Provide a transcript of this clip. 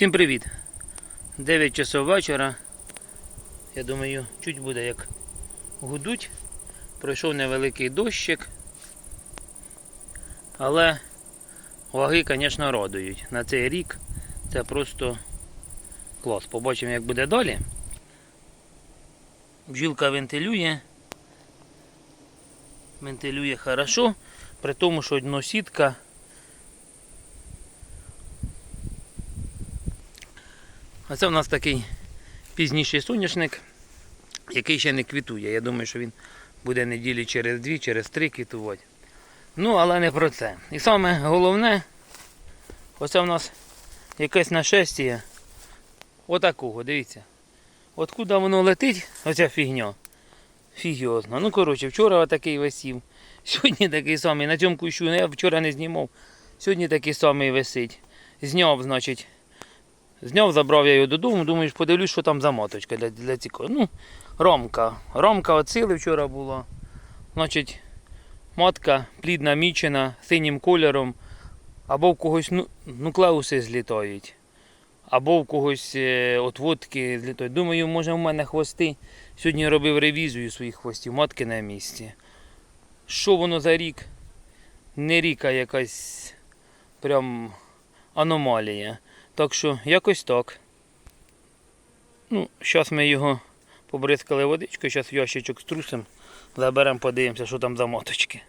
Всім привіт! 9 часов вечора. Я думаю, чуть буде як гудуть. Пройшов невеликий дощик. Але ваги, звісно, радують. На цей рік це просто клас. Побачимо, як буде далі. Бджілка вентилює. Вентилює хорошо, при тому, що дно А це в нас такий пізніший соняшник, який ще не квітує. Я думаю, що він буде неділі через дві, через три квітувати. Ну, але не про це. І саме головне, оце в нас якесь нашестя отакого, дивіться. От куди воно летить, оця фігня. Фігіозно. Ну, коротше, вчора отакий висів. Сьогодні такий самий. На цьому кущу я вчора не знімав. Сьогодні такий самий висить. Зняв, значить. Зняв, забрав я його додому, думаю, подивлюсь, що там за моточка для, для цікаво. Ну, ромка. Ромка оцили вчора була. Значить, матка плідна мічена синім кольором. Або в когось ну, нуклеуси злітають, або в когось е, отводки злітають. Думаю, може в мене хвости. Сьогодні робив ревізію своїх хвостів, матки на місці. Що воно за рік? Не ріка якась прям аномалія. Так що якось так. Ну, зараз ми його побризкали водичкою, зараз в ящичок струсимо, заберемо, подивимося, що там за моточки.